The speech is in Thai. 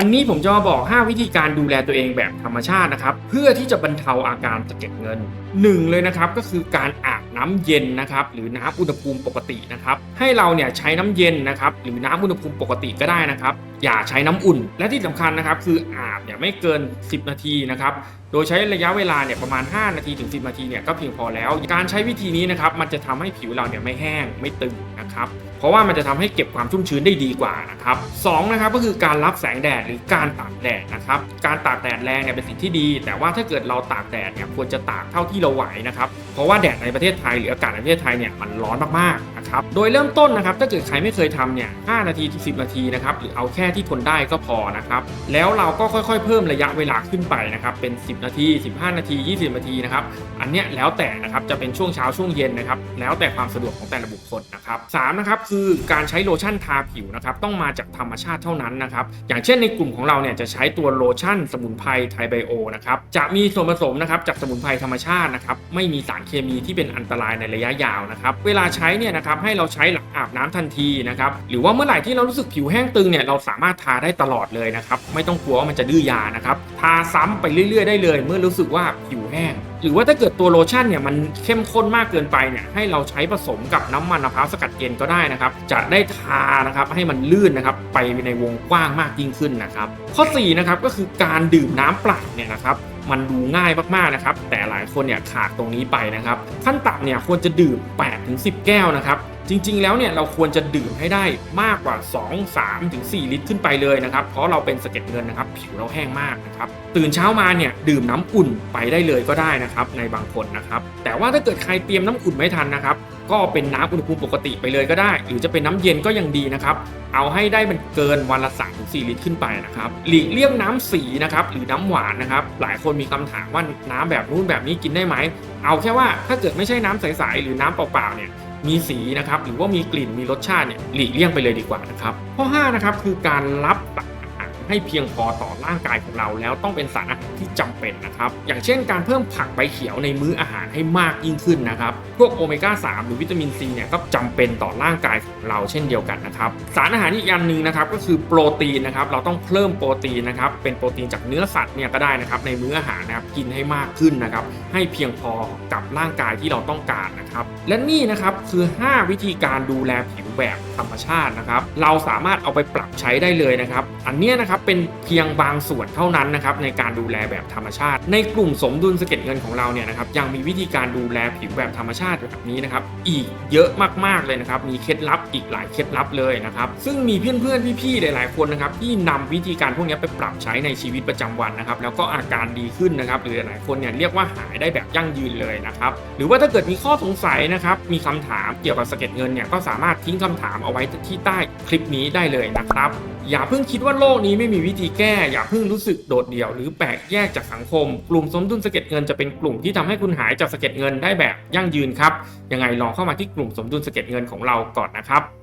วันนี้ผมจะมาบอก 5 วิธีการดูแลตัวเองแบบธรรมชาตินะครับ เพื่อที่จะบรรเทาอาการตะเก็บเงิน 1 เลยนะครับก็คือการอาบน้ำเย็นนะครับหรือน้ำอุณหภูมิปกตินะครับให้เราเนี่ยใช้น้ำเย็นนะครับหรือน้ำอุณหภูมิปกติก็ได้นะครับ อย่าใช้น้ำอุ่น และที่สำคัญนะครับคืออาบเนี่ยไม่เกิน 10 นาทีนะครับโดยใช้ระยะเวลาเนี่ยประมาณ 5 นาทีถึง 10 นาทีเนี่ยก็เพียงพอแล้ว การใช้วิธีนี้นะครับมันจะทำให้ผิวเราเนี่ยไม่แห้งไม่ตึงนะครับเพราะว่ามันจะทำให้เก็บความชุ่มชื้นได้ดีกว่านะครับสองนะครับก็คือการรับแสงแดดหรือการตากแดดนะครับการตากแดดแรงเนี่ยเป็นสิ่งที่ดี แต่ว่าถ้าเกิดเราตากแดดเนี่ยควรจะตากเท่าที่เราไหวนะครับเพราะว่าแดดในประเทศไทยหรืออากาศในประเทศไทยเนี่ยมันร้อนมากๆนะ ครับ โดยเริ่มต้นนะครับ ถ้าเกิดใครไม่เคยทำเนี่ย5นาทีถึง10 นาทีนะครับ หรือเอาแค่ที่ทนได้ก็พอนะครับ แล้วเราก็ค่อยๆ เพิ่มระยะเวลาขึ้นไปนะครับ เป็น 10 นาที 15 นาที 20 นาทีนะครับ อันเนี้ยแล้วแต่นะครับ จะเป็นช่วงเช้าช่วงเย็นนะครับ แล้วแต่ความสะดวกของแต่ละบุคคลนะครับสามนะครับ คือการใช้โลชั่นทาผิวนะครับ ต้องมาจากธรรมชาติเท่านั้นนะครับ อย่างเช่นในกลุ่มของเราเนี่ยจะใช้ตัวโลชั่นสมุนไพรไทไบโอนะครับ จะมีส่วนผสมนะครับจากสมุนไพรธรรมชาตินะครับ ไม่มีสารเคมีที่เป็นอันตรายในระยะยาวนะครับ เวลาใช้เนี่ยนะครับให้เราใช้หลังอาบน้ำทันทีนะครับหรือว่าเมื่อไหร่ที่เรารู้สึกผิวแห้งตึงเนี่ยเราสามารถทาได้ตลอดเลยนะครับไม่ต้องกลัวว่ามันจะดื้อยานะครับทาซ้ำไปเรื่อย ๆ ได้เลย เมื่อรู้สึกว่าผิวแห้งหรือว่าถ้าเกิดตัวโลชั่นเนี่ยมันเข้มข้นมากเกินไปเนี่ยให้เราใช้ผสมกับน้ำมันมะพร้าวสกัดเย็นก็ได้นะครับ จะได้ทานะครับให้มันลื่นนะครับไปในวงกว้างมากยิ่งขึ้นนะครับ ข้อ4นะครับก็คือการดื่มน้ำเปล่าเนี่ยนะครับ มันดูง่ายมากๆนะครับ แต่หลายคนเนี่ยขาดตรงนี้ไปนะครับ ขั้นต่ำเนี่ยควรจะดื่ม 8-10 แก้วนะครับจริงๆ แล้วเนี่ยเราควรจะดื่มให้ได้มากกว่า 2 3ถึง4ลิตรขึ้นไปเลยนะครับ เพราะเราเป็นสะเก็ดเงินนะครับ ผิวเราแห้งมากนะครับ ตื่นเช้ามาเนี่ยดื่มน้ำอุ่นไปได้เลยก็ได้นะครับในบางคนนะครับ แต่ว่าถ้าเกิดใครเตรียมน้ำอุ่นไม่ทันนะครับ ก็เป็นน้ำอุณหภูมิปกติไปเลยก็ได้ หรือจะเป็นน้ำเย็นก็ยังดีนะครับ เอาให้ได้มันเกินวันละ3ถึง4ลิตรขึ้นไปนะครับ หลีกเลี่ยงน้ำสีนะครับหรือน้ำหวานนะครับ หลายคนมีคำถามว่าน้ำแบบนู้นแบบนี้กินได้ไหม เอาแค่ว่าถ้าเกิดไม่ใช่น้ำใสๆหรือน้ำเปล่าๆเนี่ยมีสีนะครับหรือว่ามีกลิ่นมีรสชาติเนี่ยหลีกเลี่ยงไปเลยดีกว่านะครับข้อ5นะครับคือการรับตักอาหาร ให้เพียงพอต่อร่างกายของเราแล้วต้องเป็นสารอาหารที่จำเป็นนะครับอย่างเช่นการเพิ่มผักใบเขียวในมื้ออาหารให้มากยิ่งขึ้นนะครับพวกโอเมก้า3หรือวิตามินซีเนี่ยก็จำเป็นต่อร่างกายของเราเช่นเดียวกันนะครับสารอาหารอีกอันหนึ่งนะครับก็คือโปรตีนนะครับเราต้องเพิ่มโปรตีนนะครับเป็นโปรตีนจากเนื้อสัตว์เนี่ยก็ได้นะครับในมื้ออาหารนะครับกินให้มากขึ้นนะครับให้เพียงพอกับร่างกายที่เราต้องการนะครับและนี่นะครับคือ 5 วิธีการดูแลผิว แบบธรรมชาตินะครับ เราสามารถเอาไปปรับใช้ได้เลยนะครับ อันเนี้ยนะครับเป็นเพียงบางส่วนเท่านั้นนะครับในการดูแลแบบธรรมชาติ ในกลุ่มสมดุลสะเก็ดเงินของเราเนี่ยนะครับยังมีวิธีการดูแลผิวแบบธรรมชาติแบบนี้นะครับอีกเยอะมากๆเลยนะครับมีเคล็ดลับอีกหลายเคล็ดลับเลยนะครับซึ่งมีเพื่อนๆพี่ๆหลายๆคนนะครับที่นำวิธีการพวกนี้ไปปรับใช้ในชีวิตประจำวันนะครับแล้วก็อาการดีขึ้นนะครับหรือหลายๆคนเนี่ยเรียกว่าหายได้แบบยั่งยืนเลยนะครับหรือว่าถ้าเกิดมีข้อสงสัยนะครับมีคำถามเกี่ยวกับสะเก็ดเงินเนี่ยก็สามารถทิ้งคคำถามเอาไว้ที่ใต้คลิปนี้ได้เลยนะครับ อย่าเพิ่งคิดว่าโลกนี้ไม่มีวิธีแก้ อย่าเพิ่งรู้สึกโดดเดี่ยว หรือแปลกแยกจากสังคม กลุ่มสมดุลสะเก็ดเงินจะเป็นกลุ่มที่ทำให้คุณหายจากสะเก็ดเงินได้แบบยั่งยืนครับยังไงลองเข้ามาที่กลุ่มสมดุลสะเก็ดเงินของเราก่อนนะครับ